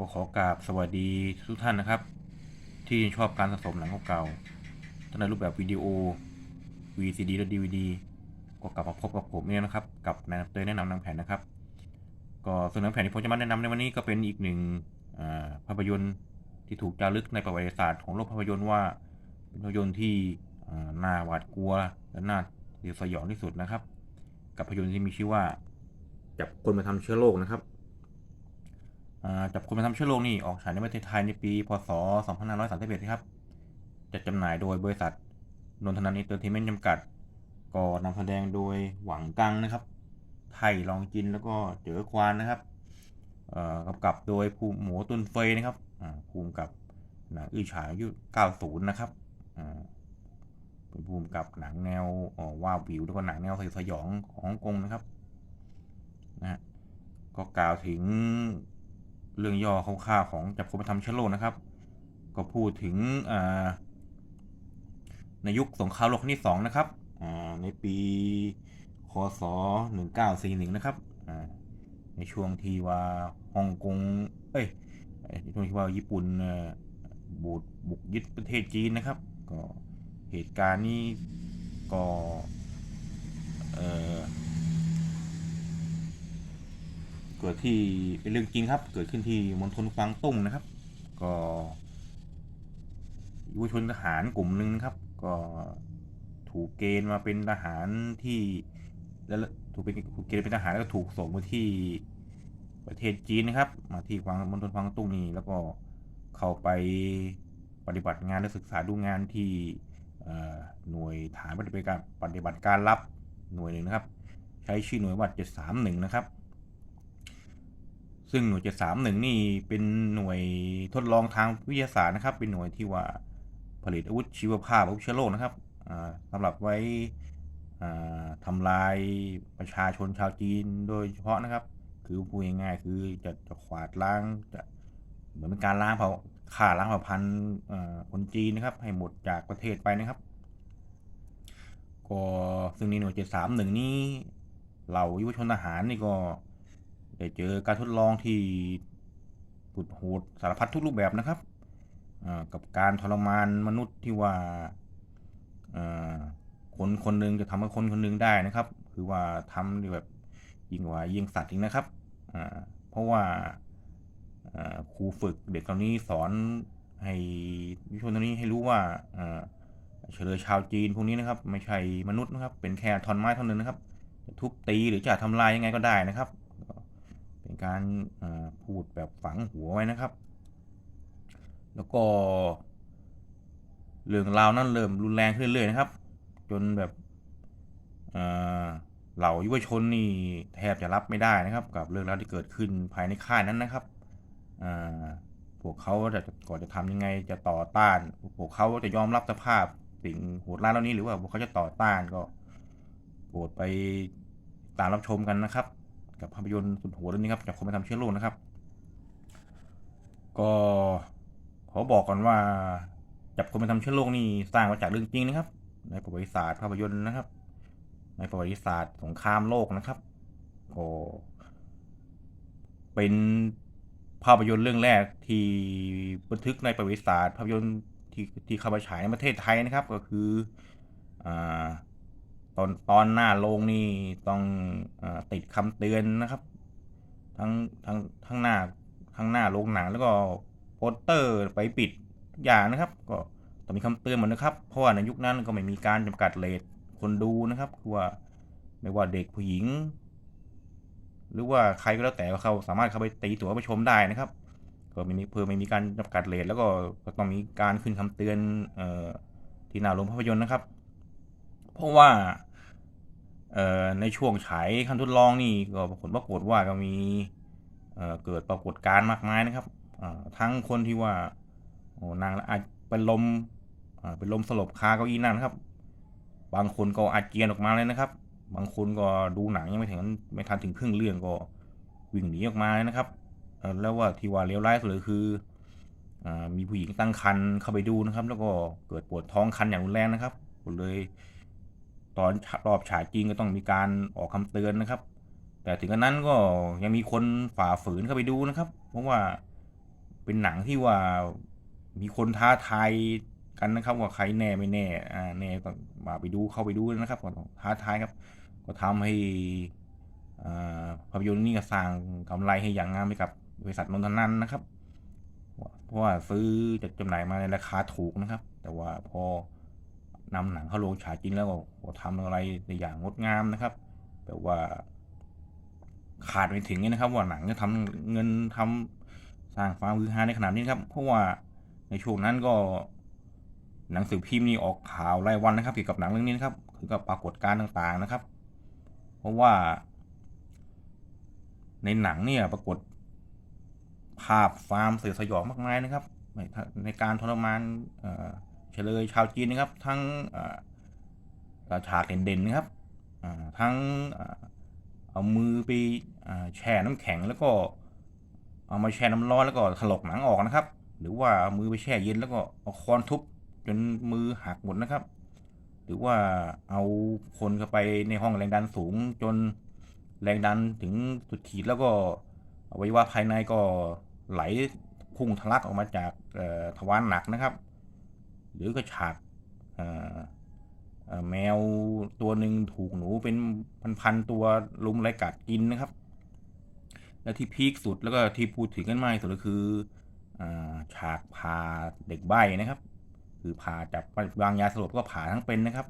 ก็ขอกราบสวัสดีทุกท่านนะครับ ที่ชอบการสะสมหนังเก่าๆทั้งในรูปแบบวิดีโอ VCD และ DVD ก็กลับมาพบกับผมเนี่ยนะครับ กับนายเตยแนะนำหนังแผ่นนะครับ ก็ส่วนหนังแผ่นที่ผมจะมาแนะนำในวันนี้ก็เป็นอีกหนึ่งภาพยนตร์ที่ถูกจารึกในประวัติศาสตร์ของโลกภาพยนตร์ว่าเป็นภาพยนตร์ที่น่าหวาดกลัวและน่าสยดสยองที่สุดนะครับ กับภาพยนตร์ที่มีชื่อว่าจับคนมาทำเชื้อโรคนะครับ จับคนมาทำเชื้อโรคนี่ออกฉายในประเทศไทยในปี พศ 2531 ครับ จัดจำหน่ายโดยบริษัทนนทนันอินเตอร์เทนเมนต์จำกัด ก็นำแสดงโดยหวังกังนะครับ ไทยลองจินแล้วก็เจ๋อควานนะครับกำกับโดยภูมิหมูตุนเฟยนะครับภูมิกับหนังอื้อฉายยุ90 นะครับเป็นภูมิกับหนังแนวว่าวิวแล้วก็หนังแนวสยองของฮ่องกงนะครับนะฮะก็กล่าวถึง เรื่องย่อคร่าวๆของจับคนมาทำเชื้อโรคนะครับ ก็พูดถึงในยุคสงครามโลกครั้งที่สองนะครับในปีคศ1941นะครับในช่วงที่ว่าฮ่องกงเอ้ยในช่วงที่ว่าญี่ปุ่นบุกบุกยึดประเทศจีนนะครับ ก็เหตุการณ์นี้ก็เอ่อ เกิดที่เป็นเรื่องจริงครับ เกิดขึ้นที่มณฑลกวางตุ้งนะครับ ก็ยุวชนทหารกลุ่มหนึ่งนะครับ ก็ถูกเกณฑ์มาเป็นทหารที่แล้วถูกเป็นถูกเกณฑ์เป็นทหารแล้วก็ถูกส่งมาที่ประเทศจีนนะครับ มาที่กวางมณฑลกวางตุ้งนี่แล้วก็เข้าไปปฏิบัติงานและศึกษาดูงานที่หน่วยฐานปฏิบัติการปฏิบัติการลับหน่วยหนึ่งนะครับ ใช้ชื่อหน่วยว่า731 นะครับ ซึ่งหน่วย731นี่เป็นหน่วยทดลองทางวิทยาศาสตร์นะครับ เป็นหน่วยที่ว่าผลิตอาวุธชีวภาพอาวุธเชื้อโรคนะครับอ่าสำหรับไว้อ่าทำลายประชาชนชาวจีนโดยเฉพาะนะครับ คือพูดง่ายๆคือจะจะขวาดล้างจะเหมือนเป็นการล้างเผ่าฆ่าล้างเผ่าพันธุ์คนจีนนะครับ ให้หมดจากประเทศไปนะครับ ก็ซึ่งในหน่วย731นี้เหล่ายุวชนทหารนี่ก็ ได้เจอการทดลองที่สุดโหดสารพัดทุกรูปแบบนะครับกับการทรมานมนุษย์ที่ว่าคนคนหนึ่งจะทำกับคนคนหนึ่งได้นะครับ คือว่าทำแบบยิ่งกว่ายิงสัตว์อีกนะครับเพราะว่าครูฝึกเด็กตอนนี้สอนให้วิชนตอนนี้ให้รู้ว่าเฉลยชาวจีนพวกนี้นะครับ ไม่ใช่มนุษย์นะครับ เป็นแค่ท่อนไม้ท่อนนึงนะครับทุบตีหรือจะทำลายยังไงก็ได้นะครับ การพูดแบบฝังหัวไว้นะครับ แล้วก็ เรื่องราวนั้นเริ่มรุนแรงขึ้นเรื่อยๆนะครับ จนแบบเหล่ายุวชนนี่แทบจะรับไม่ได้นะครับ กับเรื่องราวที่เกิดขึ้นภายในค่ายนั้นนะครับพวกเขาจะก่อนจะทำยังไงจะต่อต้าน พวกเขาจะยอมรับสภาพสิ่งโหดร้ายเหล่านี้หรือว่าพวกเขาจะต่อต้านก็โปรดไปตามรับชมกันนะครับ กับภาพยนตร์สุดโหดเรื่องนี้ครับจากคนไปทำเชื้อโรคนะครับ ก็ขอบอกก่อนว่าจับคนไปทำเชื้อโรคนี่สร้างมาจากเรื่องจริงนะครับ ในประวัติศาสตร์ภาพยนตร์นะครับ ในประวัติศาสตร์สงครามโลกนะครับก็เป็นภาพยนตร์เรื่องแรกที่บันทึกในประวัติศาสตร์ ภาพยนตร์ที่ที่เข้ามาฉายในประเทศไทยนะครับ ก็คืออ่า ตอนตอนหน้าโรงนี่ต้องอติดคำเตือนนะครับ ทั้งทั้งทั้งหน้าทั้งหน้าโรงหนังแล้วก็โปสเตอร์ไปปิดทุกอย่างนะครับ ก็ต้องมีคำเตือนหมดนะครับ เพราะว่าในยุคนั้นก็ไม่มีการจำกัดเลทคนดูนะครับคือว่าไม่ว่าเด็กผู้หญิง หรือว่าใครก็แล้วแต่เขาสามารถเข้าไปตีตั๋วไปชมได้นะครับ ก็ไม่มีเพื่อไม่มีการจำกัดเลทแล้วก็ต้องมีการขึ้นคำเตือนเอ่อที่หน้าโรงภาพยนตร์นะครับ เพราะว่าในช่วงฉายคันทดลองนี่ก็ผลปรากฏว่าก็มีเเกิดปรากฏการณ์มากมายนะครับทั้งคนที่ว่าโอ้นางอาจเป็นลมเป็นลมสลบคาเก้าอี้นั่นครับ บางคนก็อาเจียนออกมาเลยนะครับ บางคนก็ดูหนังยังไม่ถึงไม่ทันถึงครึ่งเรื่องก็วิ่งหนีออกมาเลยนะครับแล้วว่าที่ว่าเลวร้ายสุดเลยคืออมีผู้หญิงตั้งครรภ์เข้าไปดูนะครับ แล้วก็เกิดปวดท้องคันอย่างรุนแรงนะครับก็เลย ตอนรอบฉายจริงก็ต้องมีการออกคำเตือนนะครับ แต่ถึงกระนั้นก็ยังมีคนฝ่าฝืนเข้าไปดูนะครับ เพราะว่าเป็นหนังที่ว่ามีคนท้าทายกันนะครับ ว่าใครแน่ไม่แน่อ่าแน่ต้องมาไปดูเข้าไปดูนะครับก็ท้าทายครับ ก็ทำให้ภาพยนตร์นี่ก็สร้างกำไรให้อย่างงามไปกับบริษัทนนทนันนะครับ เพราะว่าซื้อจะจำหน่ายมาในราคาถูกนะครับ แต่ว่าพอ นำหนังเข้าโรงฉายจริงแล้วก็ทำอะไรในอย่างงดงามนะครับแต่ว่า ขาดไปถึงนี่นะครับ ว่าหนังจะทำเงินทำสร้างความฮือฮาในขนาดนี้นครับเพราะว่าในช่วงนั้นก็ หนังสือพิมพ์นี่ออกข่าวรายวันนะครับเกี่ยวกับหนังเรื่องนี้นะครับคือกับปรากฏการณ์ต่างๆนะครับ เพราะว่า ในหนังเนี่ยปรากฏ ภาพฟาร์มเสือสยองมากมายนะครับในในการทรมาน เอ่อเฉลยชาวจีนนะครับ ทั้งฉากเด่นๆนะครับทั้งอเอามือไปอแช่น้ำแข็งแล้วก็เอามาแช่น้ำร้อนแล้วก็ถลกหนังออกนะครับ หรือว่าามือไปแช่เย็นแล้วก็เอาค้อนทุบจนมือหักหมดนะครับ หรือว่าเอาคนเข้าไปในห้องแรงดันสูงจนแรงดันถึงสุดขีดแล้วก็อวัยวะภายในก็ไหลพุ่งทะลักออกมาจากทวารหนักนะครับ หรือก็ฉากแมวตัวหนึ่งถูกหนูเป็นพันๆตัวลุมไล่กัดกินนะครับ และที่พีคสุดแล้วก็ที่พูดถึงกันมากที่สุดก็คืออฉากผ่าเด็กใบ้นะครับ คือผ่าจากวางยาสลบก็ผ่าทั้งเป็นนะครับ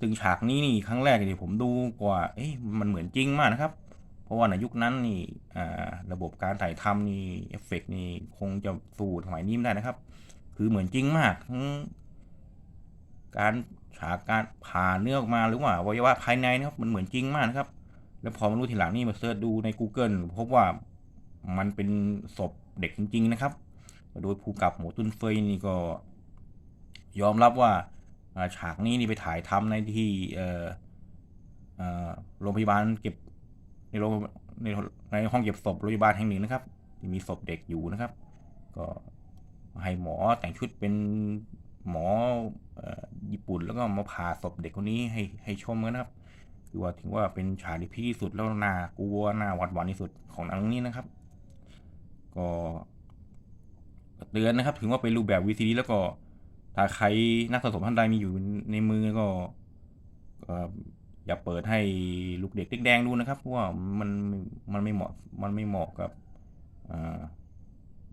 ซึ่งฉากนี้นี่ครั้งแรกที่ผมดูกว่า เอ๊ะมันเหมือนจริงมากนะครับ เพราะว่าในยุคนั้นนี่ระบบการถ่ายทำนี่เอฟเฟกต์นี่คงจะสู้สมัยนี้ไม่ได้นะครับ คือเหมือนจริงมากทั้งการฉากการผ่าเนื้อออกมาหรือว่าอวัยวะภายในนะครับ มันเหมือนจริงมากนะครับ แล้วพอมารู้ทีหลังนี่มาเสิร์ชดูใน Google พบว่ามันเป็นศพเด็กจริง ๆ นะครับ โดยผู้กับหมูตุนเฟยนี่ก็ ยอมรับว่าฉากนี้นี่ไปถ่ายทำในที่โรงพยาบาลเก็บในโรงในในห้องเก็บศพโรงพยาบาลแห่งหนึ่งนะครับที่มีศพเด็กอยู่นะครับ ก็ ให้หมอแต่งชุดเป็นหมอญี่ปุ่นแล้วก็มาผ่าศพเด็กคนนี้ให้ให้ชมกันนะครับคือว่าถือว่าเป็นฉากที่พี่สุดแล้วน่ากลัวน่าหวาดหวั่นที่สุดของหนังนี้นะครับ ก็เตือนนะครับ ถึงว่าเป็นรูปแบบ VCD แล้วก็ถ้าใครนักสะสมท่านใดมีอยู่ในมือก็อย่าเปิดให้ลูกเด็กเด็กแดงดูนะครับเพราะว่ามันมันไม่เหมาะมันไม่เหมาะกับ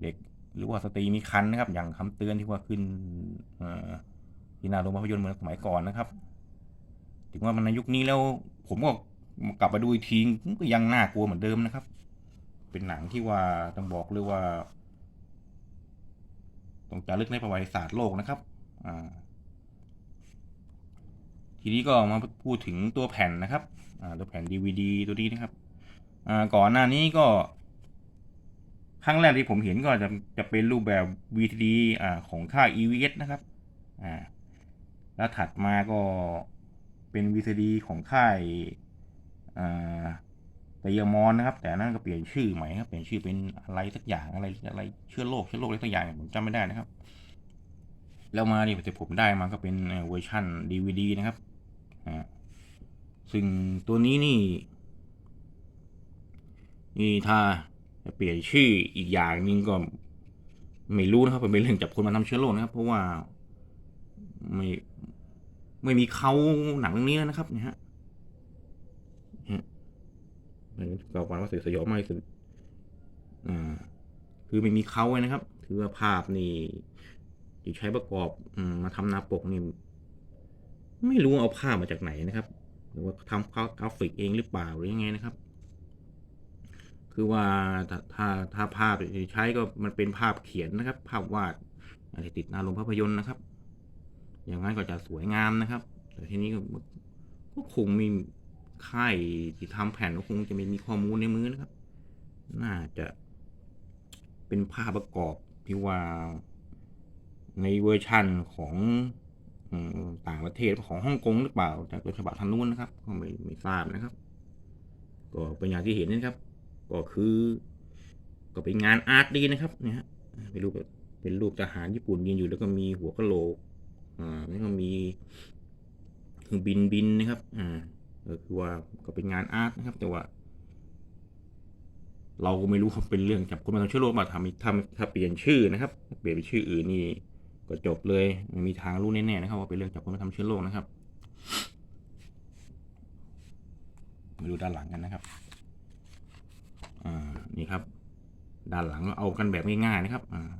เด็ก หรือว่าสตรีมีคันนะครับ อย่างคำเตือนที่ว่าขึ้นที่หนาโรงภาพยนตร์เหมือนสมัยก่อนนะครับ ถึงว่ามันในยุคนี้แล้วผมก็กลับมาดูอีกทีก็ยังน่ากลัวเหมือนเดิมนะครับ เป็นหนังที่ว่าต้องบอกเลยว่าต้องจารึกในประวัติศาสตร์โลกนะครับทีนี้ก็มาพูดถึงตัวแผ่นนะครับตัวแผ่น DVD ตัวนี้นะครับก่อนหน้านี้ก็ รั้งแรกที่ผมเห็นก็จะจะเป็นรูปแบบ VCD อ่าของค่าย EVS นะครับอ่าแล้วถัดมาก็เป็น VCD ของค่ายอ่าไตยมอนนะครับ แต่นั่นก็เปลี่ยนชื่อใหม่ครับเปลี่ยนชื่อเป็นอะไรสักอย่างอะไรอะไรเชื้อโรคเชื้อโรคอะไรสักอย่างผมจำไม่ได้นะครับ แล้วมานี่ผมได้มาก็เป็นเวอร์ชัน DVD นะครับอ่าซึ่งตัวนี้นี่นี่ถ้า เปลี่ยนชื่ออีกอย่างนึงก็ไม่รู้นะครับเป็นเรื่องจับคนมาทำเชื้อโรคนะครับ เพราะว่าไม่ไม่มีเขาหนังเรื่องนี้แล้วนะครับเนี่ยฮะเนี่ยก็วันว่าเสียสยองมากที่สุดอ่าคือไม่มีเขาเลยนะครับ ถือว่าภาพนี่ที่ใช้ประกอบอมมาทำหน้าปกนี่ไม่รู้เอาภาพมาจากไหนนะครับ หรือว่าทำกราฟิกเองหรือเปล่าหรือยังไงนะครับ คือว่าถ้าถ้าภาพใช้ก็มันเป็นภาพเขียนนะครับ ภาพวาดอะไรติดหน้าโรงภาพยนตร์นะครับ อย่างนั้นก็จะสวยงามนะครับ แต่ทีนี้ก็ก็คงมีค่ายที่ทำแผ่นก็คงจะไม่มีข้อมูลในมือนะครับ น่าจะเป็นภาพประกอบที่ว่าในเวอร์ชั่นของต่างประเทศของฮ่องกงหรือเปล่าจากตัวฉบับทางนู้นนะครับก็ไม่ไม่ทราบนะครับ ก็เป็นอย่างที่เห็นนะครับ ก็คือ ก็เป็นงานอาร์ตดีนะครับเนี่ยฮะเป็นรูปเป็นรูปทหารญี่ปุ่นยืนอยู่แล้วก็มีหัวกะโหลกอ่าแล้วก็มีเครื่องบินบินนะครับอ่าก็คือว่าก็เป็นงานอาร์ตนะครับ แต่ว่า เราก็ไม่รู้ว่าเป็นเรื่องจับคนมาทำเชื้อโรคมาทำทำถ้าเปลี่ยนชื่อนะครับ เปลี่ยนเป็นชื่ออื่นนี่ก็จบเลยไม่มีทางรู้แน่ๆนะครับ ว่าเป็นเรื่องจับคนมาทำเชื้อโรคนะครับมาดูด้านหลังกันนะครับ อ่านี่ครับ ด้านหลังเอากันแบบง่ายๆนะครับ อ่า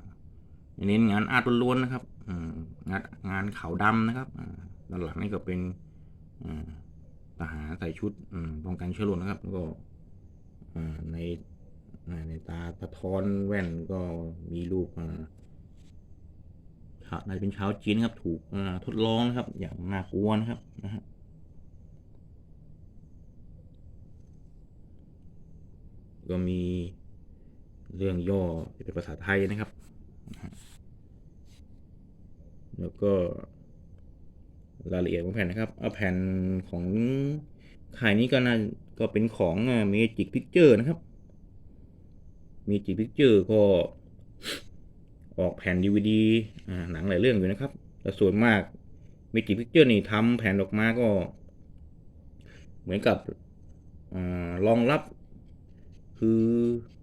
เน้นงานอาร์ตล้วนๆนะครับอืมงานงานขาวดำนะครับอ่าด้านหลังนี่ก็เป็นอ่าทหารใส่ชุดอืมป้องกันเชื้อโรคนะครับ แล้วก็อ่าในในตาสะท้อนแว่นก็มีรูปอ่าชาวน่าจะเป็นชาวจีนนครับ ถูกอ่าทดลองนะครับ อย่างน่ากลัวนะครับนะฮะ ก็มีเรื่องย่อเป็นภาษาไทยนะครับ แล้วก็รายละเอียดของแผ่นนะครับเอาแผ่นของขายนี้ก็น่าก็เป็นของเมจิกพิกเจอร์นะครับเมจิกพิกเจอร์ก็ออกแผ่นดีวดีหนังหลายเรื่องอยู่นะครับ แต่ส่วนมากเมจิกพิกเจอร์นี่ทำแผ่นออกมาก็ เหมือนกับอารองรับ คือ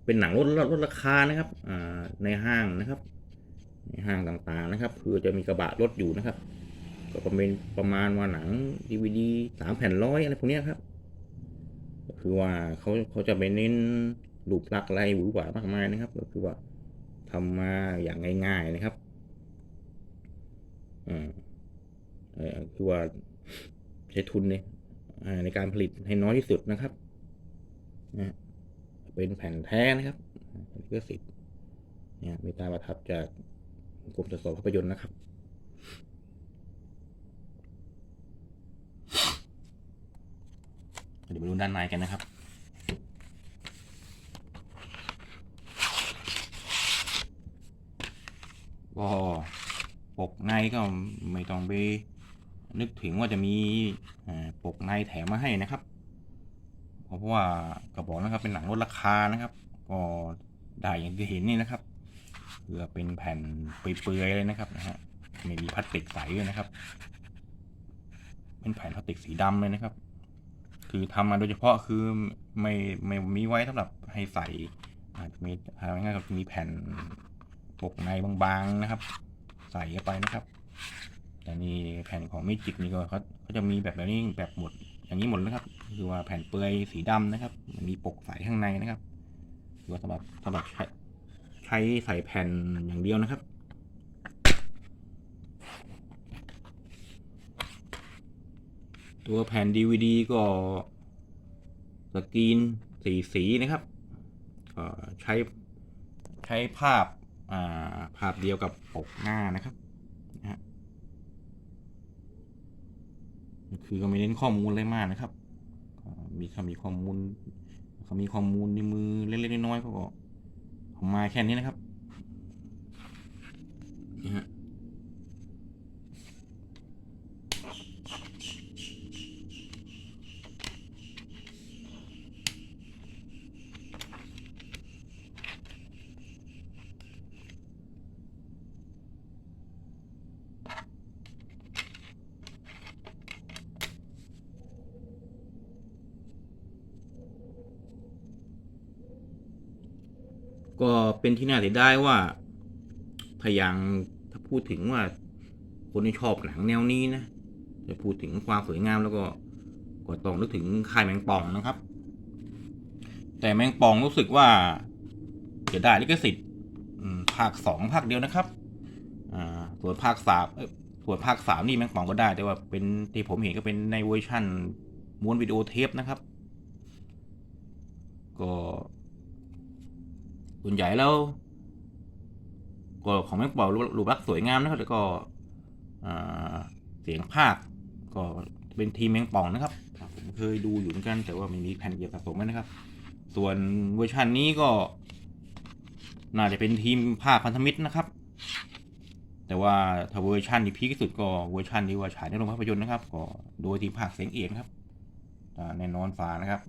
เป็นหนังลดลดลดราคานะครับในห้างนะครับ ในห้างต่างๆนะครับ คือจะมีกระบะรถอยู่นะครับ ก็ประมาณประมาณว่าหนังดีวดีสามแผ่นร้อยอะไรพวกนี้ครับก็คือว่าเขาเขาจะไปเน้นรูปลักษณ์อะไรหวือหวามากมายนะครับ ก็คือว่าทำมาอย่างง่าย ๆนะครับอ่าคือว่าใช้ทุนเนี่ยในการผลิตให้น้อยที่สุดนะครับนะ เป็นแผ่นแท้นะครับลิขสิทธิ์เนี่ยมีตราประทับจากกรมตรวจสอบภาพยนตร์นะครับเดี๋ยวมาดูด้านในกันนะครับก็ปกในก็ไม่ต้องไปนึกถึงว่าจะมีปกในแถมมาให้นะครับ เพราะว่าก็บอกนะครับเป็นหนังลดราคานะครับ ก็ได้อย่างที่เห็นนี่นะครับเพื่อเป็นแผ่นเปื่อยๆเลยนะครับนะฮะไม่มีพลาสติกใสเลยนะครับ เป็นแผ่นพลาสติกสีดำเลยนะครับ คือทำมาโดยเฉพาะคือไม่ไม่มีไว้สำหรับให้ใส่อาจจะมีอะไรง่ายๆก็มีแผ่นปกในบางๆนะครับ ใส่เข้าไปนะครับแต่นี่แผ่นของมิจิกนี่ก็เขาเขาจะมีแบบแบบนี้แบบหมด อย่างนี้หมดนะครับ คือว่าแผ่นเปลือยสีดำนะครับมีปกใสข้างในนะครับคือว่าสำหรับสำหรับใช้ใช้ใส่แผ่นอย่างเดียวนะครับตัวแผ่น DVD ก็สกรีนสีสีนะครับ ก็ใช้ใช้ภาพอ่าภาพเดียวกับปกหน้านะครับนะฮะ คือก็ไม่เน้นข้อมูลอะไรมากนะครับ มีเขามีข้อมูลเขามีข้อมูลในมือเล็กๆน้อยๆเขาก็เอามาแค่นี้นะครับนี่ฮะ ก็เป็นที่น่าเสียดายว่าถ้ายางถ้าพูดถึงว่าคนที่ชอบหนังแนวนี้นะจะพูดถึงความสวยงามแล้วก็ก็ต้องนึกถึงค่ายแมงป่องนะครับ แต่แมงป่องรู้สึกว่าจะได้ลิขสิทธิ์ภาคสองภาคเดียวนะครับอ่าส่วนภาคสามส่วนภาคสามนี่แมงป่องก็ได้ แต่ว่าเป็นที่ผมเห็นก็เป็นในเวอร์ชั่นม้วนวิดีโอเทปนะครับ ก็ ส่วนใหญ่แล้วก็ของแม็กบอกรูปลักษณ์สวยงามนะครับแล้วก็เสียงภาคก็เป็นทีมแมงป่องนะครับผมเคยดูอยู่เหมือนกันแต่ว่าไม่มีแผ่นเก็บสะสมนะครับ ส่วนเวอร์ชันนี้ก็ น่าจะเป็นทีมภาคพันธมิตรนะครับ แต่ว่าถ้าเวอร์ชันที่พีคที่สุดก็เวอร์ชันที่ว่าฉายในโรงภาพยนตร์นะครับ ก็โดยทีมภาคเสียงเอกนะครับแน่นอนฟ้านะครับ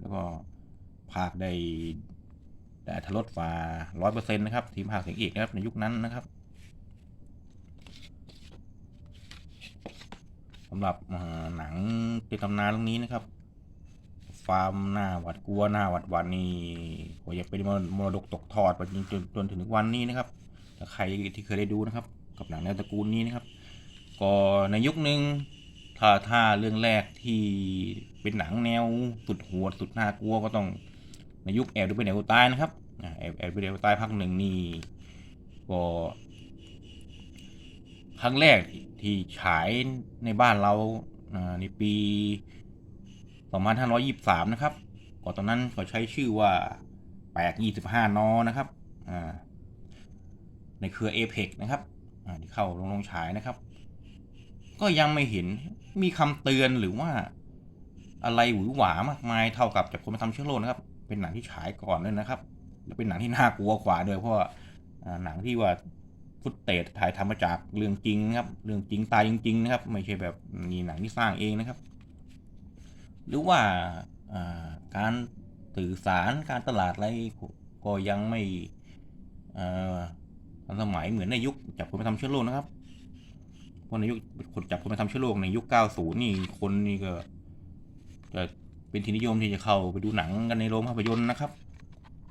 แล้วก็ภาคได้ แต่ทรถฟ้าร้อยเปอร์เซ็นต์นะครับ ทีมภาคเสียงเอกนะครับในยุคนั้นนะครับสำหรับหนังเป็นตำนานเรื่องนี้นะครับความน่าหวาดกลัวน่าหวาดหวั่นนี่ก็ยังเป็นมรดกตกทอดมาจนจนจนถึงวันนี้นะครับถ้าใครที่เคยได้ดูนะครับ กับหนังแนวตระกูลนี้นะครับ ก็ในยุคหนึ่งถ้าถ้าเรื่องแรกที่เป็นหนังแนวสุดโหดสุดน่ากลัวก็ต้อง ในยุคแอบดูเป็นแอบดูตายนะครับแอบแอบดูเป็นแอบดูตายภาคหนึ่งนี่ก็ครั้งแรกที่ฉายในบ้านเราอ่าในปี 2523 นะครับก็ตอนนั้นเขาใช้ชื่อว่าแปลก25 นอนะครับในเครือ Apex นะครับที่เข้าโรงลงฉายนะครับ ก็ยังไม่เห็นมีคำเตือนหรือว่าอะไรหวือหวามากมายเท่ากับจากคนมาทำเชื้อโรคนะครับ เป็นหนังที่ฉายก่อนเลยนะครับและเป็นหนังที่น่ากลัวกว่าด้วยเพราะว่าหนังที่ว่าฟุตเตจถ่ายทำมาจากเรื่องจริงนะครับ เรื่องจริงตายจริงๆนะครับ ไม่ใช่แบบมีหนังที่สร้างเองนะครับ หรือว่าการสื่อสารการตลาดอะไรก็ยังไม่ทันสมัยเหมือนในยุคจับคนมาทำเชื้อโรคนะครับเพราะในยุคคนจับคนมาทำเชื้อโรคในยุค 90 นี่คนนี่ก็จะ เป็นที่นิยมที่จะเข้าไปดูหนังกันในโรงภาพยนตร์นะครับ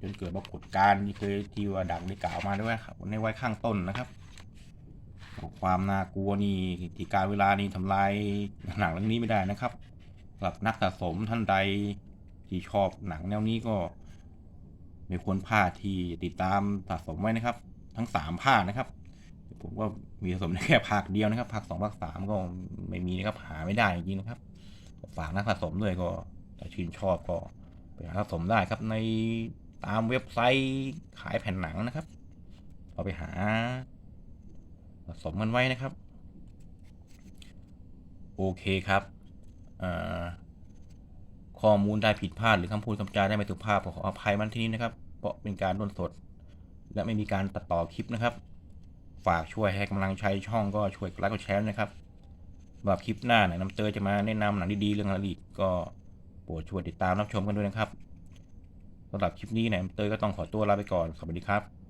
จนเกิดปรากฏการณ์ที่เคยที่ว่าดังได้กล่าวมาด้วยครับในวัยข้างต้นนะครับ ความน่ากลัวนี่ที่การเวลานี่ทำลายหนังเรื่องนี้ไม่ได้นะครับสำหรับนักสะสมท่านใดที่ชอบหนังแนวนี้ก็ไม่ควรพลาดที่ติดตามสะสมไว้นะครับ ทั้งสามภาคนะครับผมก็มีสะสมได้แค่ภาคเดียวนะครับภาคสองภาคสามก็ไม่มีนะครับหาไม่ได้จริงๆนะครับฝากนักสะสมด้วยก็ ถ้าชื่นชอบก็ไปหาสะสมได้ครับในตามเว็บไซต์ขายแผ่นหนังนะครับ เอาไปหาสะสมกันไว้นะครับ โอเคครับข้อมูลได้ผิดพลาดหรือคำพูดคำจาได้ไม่ถูกภาพขออภัยมันที่นี้นะครับ เพราะเป็นการร่นสด และไม่มีการตัดต่อคลิปนะครับ ฝากช่วยให้กำลังใจช่องก็ช่วยกดไลค์กดแชร์นะครับสำหรับคลิปหน้าเนี่ยน้ำเตยจะมาแนะนำหนังดีๆเรื่องอะไรอีกก็ โปรดช่วยติดตามรับชมกันด้วยนะครับสำหรับคลิปนี้เนี่ยเตยก็ต้องขอตัวลาไปก่อนสวัสดีครับ